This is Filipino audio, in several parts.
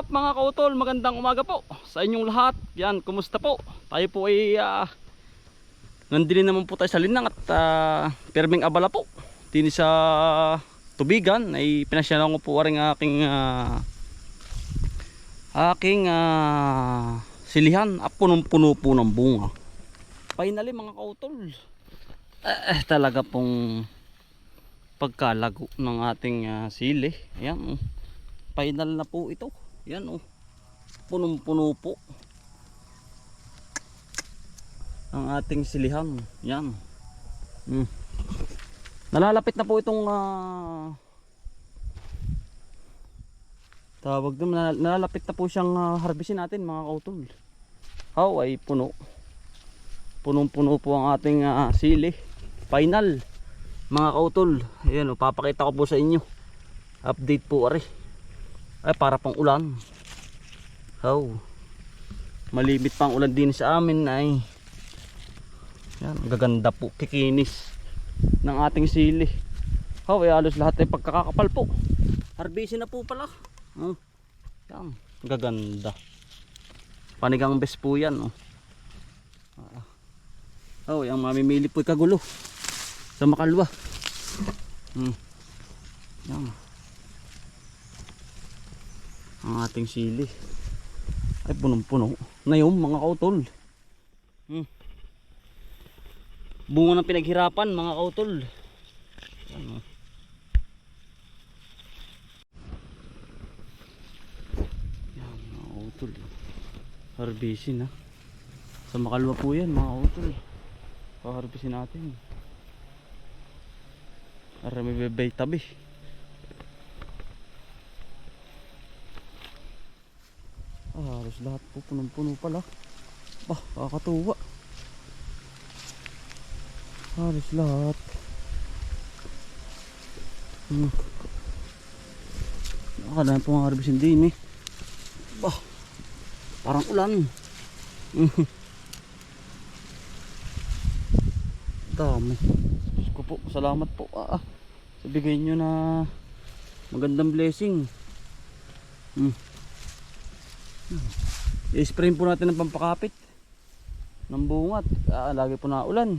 up mga kautol? Magandang umaga po sa inyong lahat. Yan, kumusta po? Tayo po ay uh, nandili naman po tayo sa linang at uh, perming abala po. Dini sa tubigan ay pinasyalan ko po rin aking ah, aking ah, silihan at punong-puno po ng bunga. Finally mga kautol. Eh, eh, talaga pong pagkalago ng ating ah, sili. Ayan. Final na po ito. Yan oh. Punong-puno po. Ang ating silihan. Yan. Hmm. Nalalapit na po itong ah, tawag doon. nal- Nalalapit na po siyang uh, harbisin natin mga kautol. How ay puno. Punong-puno po ang ating ah, sili. Final. Mga kautol. Ayan oh, papakita ko po sa inyo. Update po ari ay para pang ulan. How malimit pang ulan din sa amin ay. Yan gaganda po kikinis ng ating sili. How ay alos lahat ay pagkakakapal po. Harbisin na po pala. Oh, yan gaganda. Panigang best po yan oh. Oh yung mamimili po kagulo sa makalwa. Hmm. yan ang ating sili. Ay punong puno na yung mga kautol. Hmm. bunga ng pinaghirapan mga kautol. Ano. yan mga kautol. Harbisin ha? Sa makalwa po yan mga kautol. Paharbisin natin. Para may bebay tabi Ah, halos lahat po punong-puno pala. Bah, kakatuwa. Halos lahat. Hmm. Nakala na po mga harbisin din eh. Bah, parang ulan. Mhm. Dami. Ko po, salamat po. Ah, ah. Sabigay nyo na magandang blessing. Hmm. I-spray po natin ng pampakapit ng bungat. Ah, lagi po na ulan.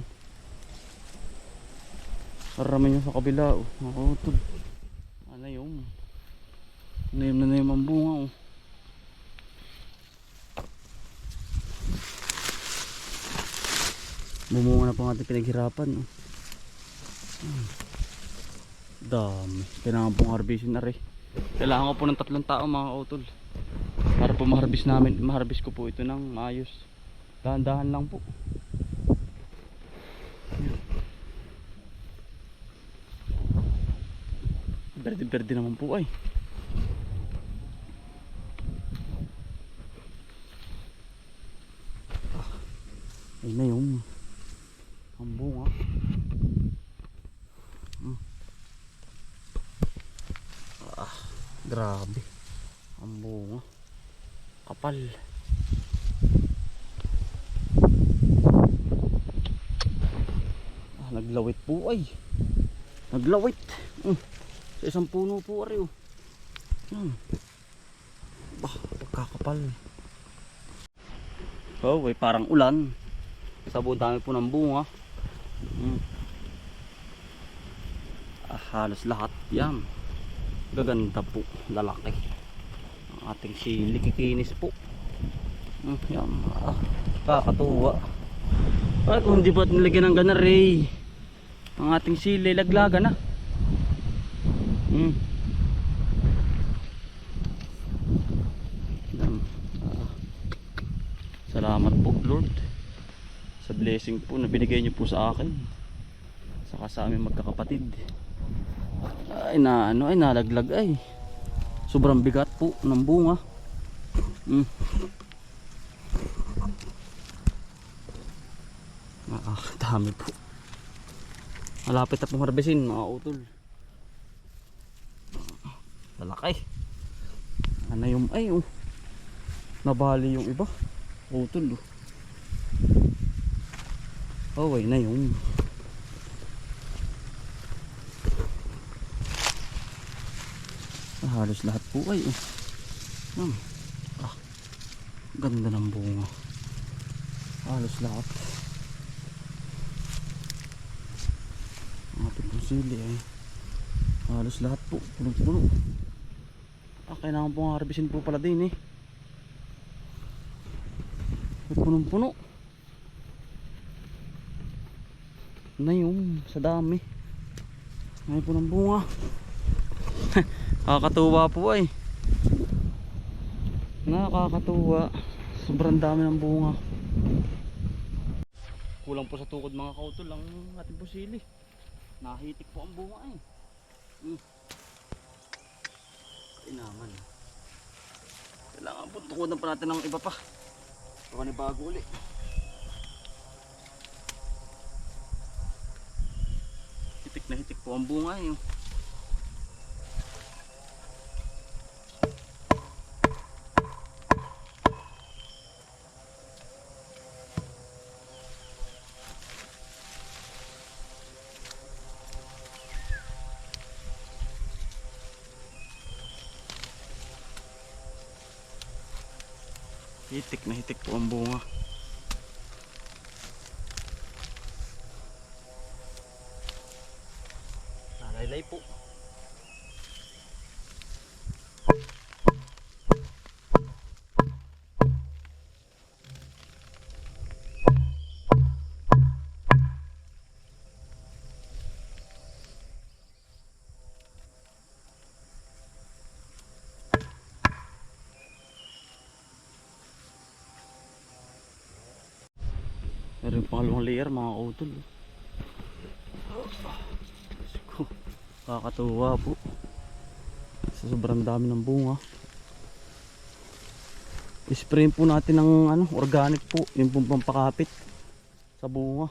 Marami nyo sa kabila. Oh. Nakutod. Ano yung? Nayom na nayom ang bunga. Oh. Bumunga na po ang ating pinaghirapan. Oh. Hmm. Dami. Kailangan pong harbisin na rin. Kailangan ko po ng tatlong tao mga para po maharbis namin maharbis ko po ito ng maayos. Dahan-dahan lang po. Berde berde naman po ay Ah, ay na yung ang bunga Hmm. ah, grabe ang bunga kapal ah, naglawit ay naglawit. Mm. sa isang puno po ari oh. hmm. bah pagkakapal. Oh ay parang ulan. Sa buong dami po ng bunga. Mm. ah, halos lahat yan. Gaganda po lalaki. Ang ating sili kikinis po. Mm, yan. Ah, kakatuwa. Ay kung di pa nilagyan ng ganaray ang ating sili laglaga na. Mm. salamat po Lord sa blessing po na binigay niyo po sa akin. Saka sa aming magkakapatid. Ay na ano ay nalaglag ay. Sobrang bigat po ng bunga. Mm. ah, dami po malapit na pong harbisin mga utol lalaki ano yung ay oh nabali yung iba utol oh oh ay na yung Ah, halos lahat po ay oh. Hmm. Ah, ganda ng bunga. Halos lahat. Ang ating pong sili ay halos lahat po. Puno-puno. Ah, kailangan pong harbisin po pala din eh. May punong-puno. Na yun, sa dami. May punong bunga. Nakakatuwa po ay. Nakakatuwa. Sobrang dami ng bunga. Kulang po sa tukod mga kautol ang ating pusili. Nahitik po ang bunga ay. Hmm. Inaman. Kailangan po tukodan pa natin ng iba pa. Baka ni bago uli. Hitik na hitik po ang bunga eh. Hitik na hitik po ang bunga. Meron yung pangalawang layer mga utol. Ko, Kakatuwa po. Sa sobrang dami ng bunga. Spray po natin ng ano, organic po. Yung pong pampakapit sa bunga.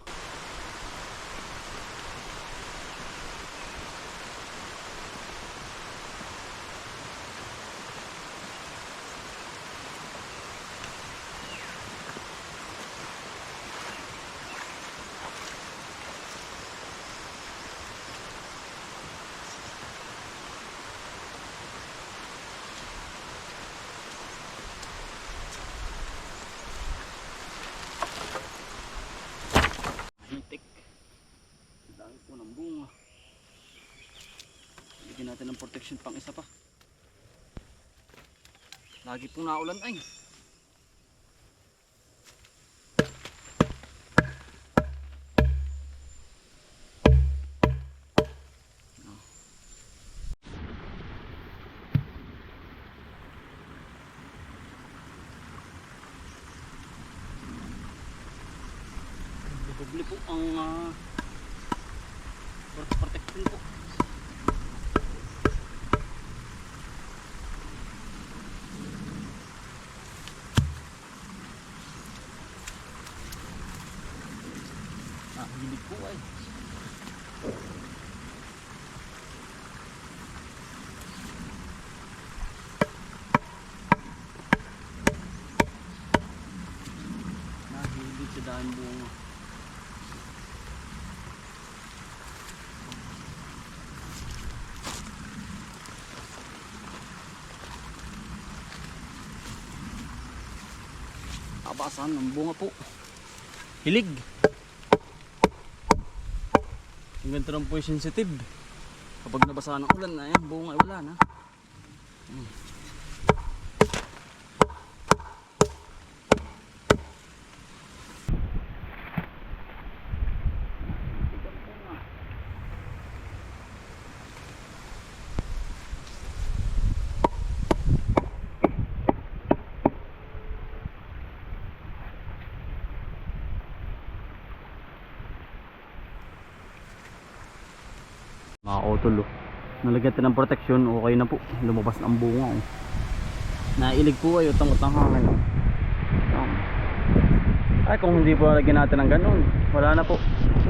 Mahitik. Ang dami po ng bunga. Bigyan natin ng protection pang isa pa. Lagi pong naulan ay. Doble po ang uh, protection po. Ah, hilig po ay. Nahilig sa daan bunga. Abasan ng bunga po. Hilig. Yung ganito lang po yung sensitive. Kapag nabasa ng ulan na yan, bunga wala na. Hmm. Mga otol oh. Nalagyan natin ng protection, okay na po. Lumabas ang bunga oh. Nailig po ay hangin. Utang. Ay kung hindi po lagyan natin ng ganun, wala na po.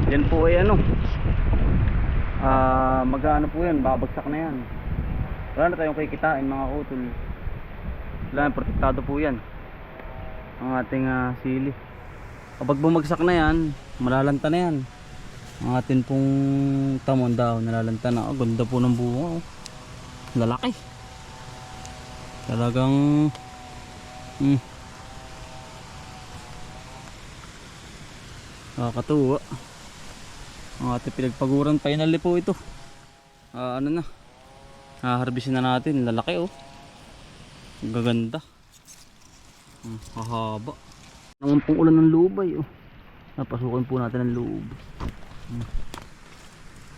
Yan po ay ano. Ah, mag-ano po yan, babagsak na yan. Wala na tayong kikitain mga utol. Wala na, protektado po yan. Ang ating ah, sili. Kapag bumagsak na yan, malalanta na yan. Ang atin pong tamon daw nalalanta na. Oh, ganda po ng bunga. Oh. Lalaki. Talagang hmm. Nakakatuwa. Ang ating pinagpaguran finally po ito. Ah, ano na? Haharbisin na natin. Lalaki oh. Gaganda. Hmm, hahaba. Naman pong ulan ng lubay oh. Napasukin po natin ang loob. Hmm.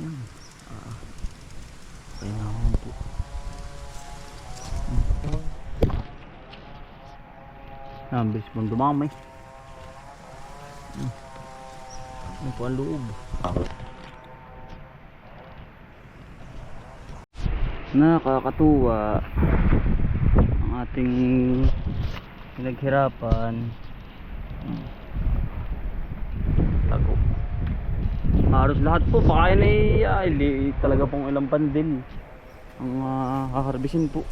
Yan. Ah. Kaya naman po. Hmm. Ang bilis pong dumamay. Hmm. Ano po ang loob? Nakakatuwa ang ating pinaghirapan. Hmm. Halos lahat po, baka yan ay, ay li- talaga pong ilang pandil ang uh, haharbisin po.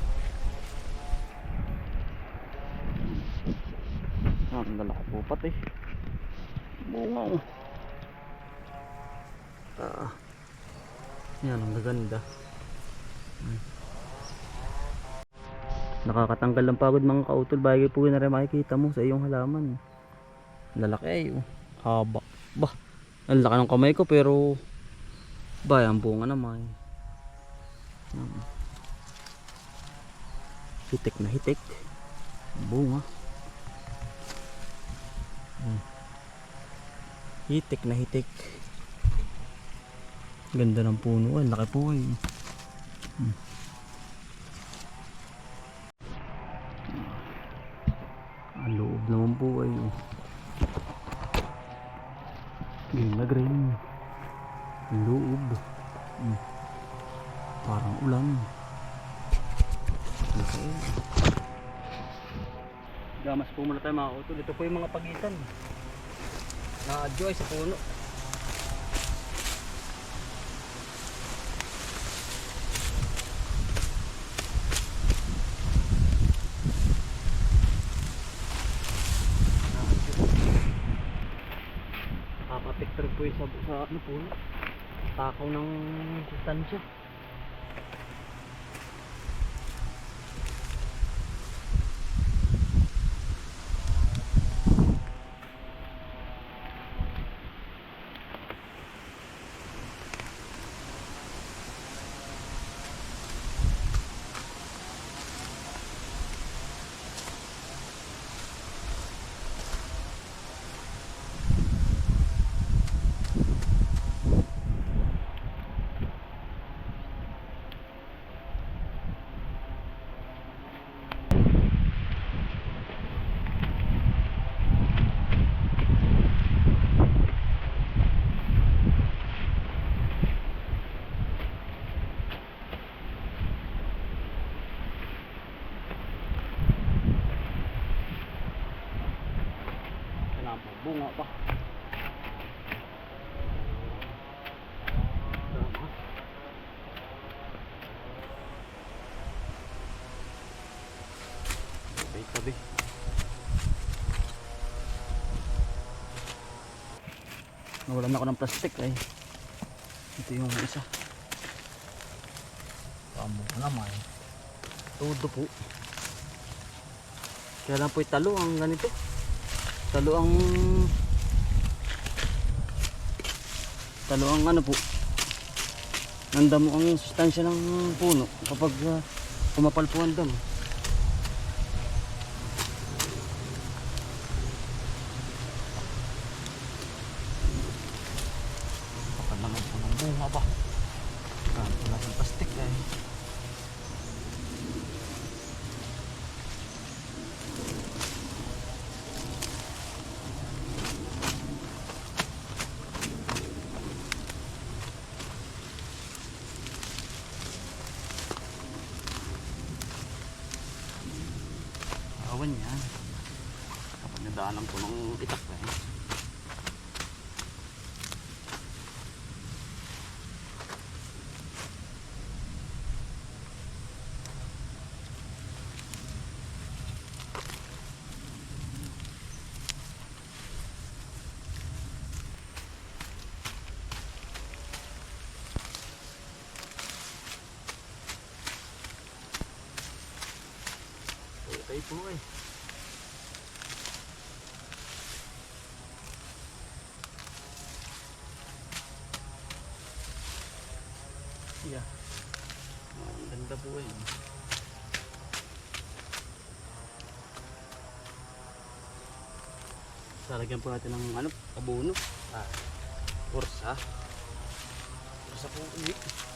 Ah, ang lalaki po pati. Bunga oh. Ah. Yan, ang gaganda. Hmm. Nakakatanggal ng pagod mga kautol. Bagay po na rin makikita mo sa iyong halaman. Lalaki ay oh. Haba. Bah. Ang laki ng kamay ko pero ba ang bunga naman. Hitik na hitik. Bunga. Hitik na hitik. Ganda ng puno. Ang laki po ay. Hmm. Ang loob naman po ay. Green. Ang loob. Hmm. Parang ulan. Okay. Gamas po muna tayo mga utol. Ito po yung mga pagitan. Na-adyo ay sa puno. Papapicture po yung sa, sa ano puno. Takaw ng sustansya. Kailangan po bunga pa. Tabi, tabi. Nawalan ako ng plastic ay. Ito yung isa. Pamo naman. Todo po. Kaya lang po italo ang ganito talo ang talo ang ano po? Nandamo ang sustansya ng puno kapag uh, kumapal po ang damo daanan po ng itak eh. Okay po eh. Ang ganda po natin ng ano, abono. Ah, kursa. Kursa po ulit.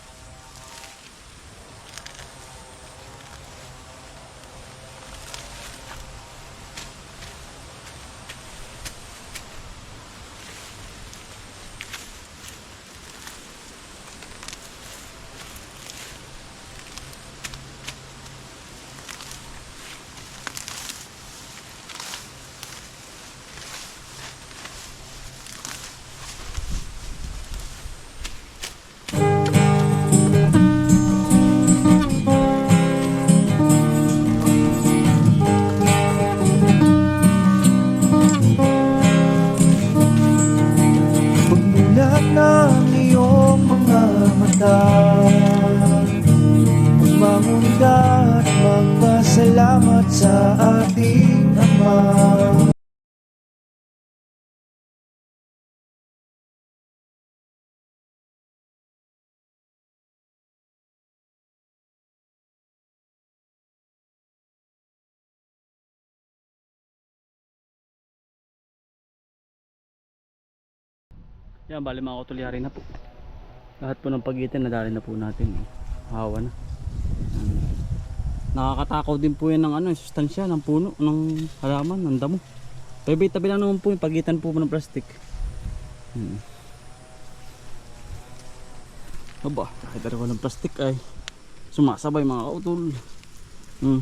Mata Magmamunda at magpasalamat sa ating Ama Yan, bali mga kutulyari na po. Lahat po ng pagitan, nadali na po natin. eh. Hawa na. Yan. Nakakatakaw din po yan ng ano, sustansya, ng puno, ng halaman, ng damo. Tabi-tabi lang naman po yung pagitan po ng plastic. Hmm. Aba, kahit ano walang plastic ay sumasabay mga kautol. Hmm.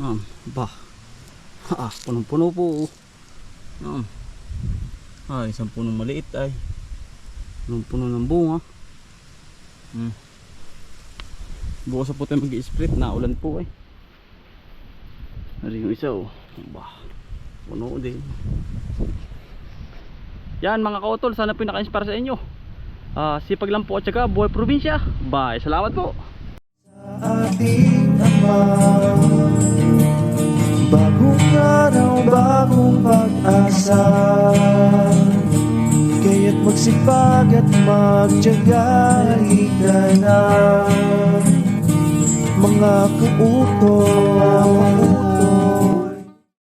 Um, ba. Ah, punong-puno po. Um. Ah, isang punong maliit ay. Punong puno ng bunga. Hmm. Bukas na po tayo mag-split na ulan po eh. Nari yung isa oh. Bah. Puno din. Yan mga kautol, sana pinaka-inspire sa inyo. Ah, sipag lang po at saka buhay probinsya. Bye. Salamat po. ating Ama Bagong araw, bagong pag-asa magsipag at magtyaga Halika na. Mga kuuto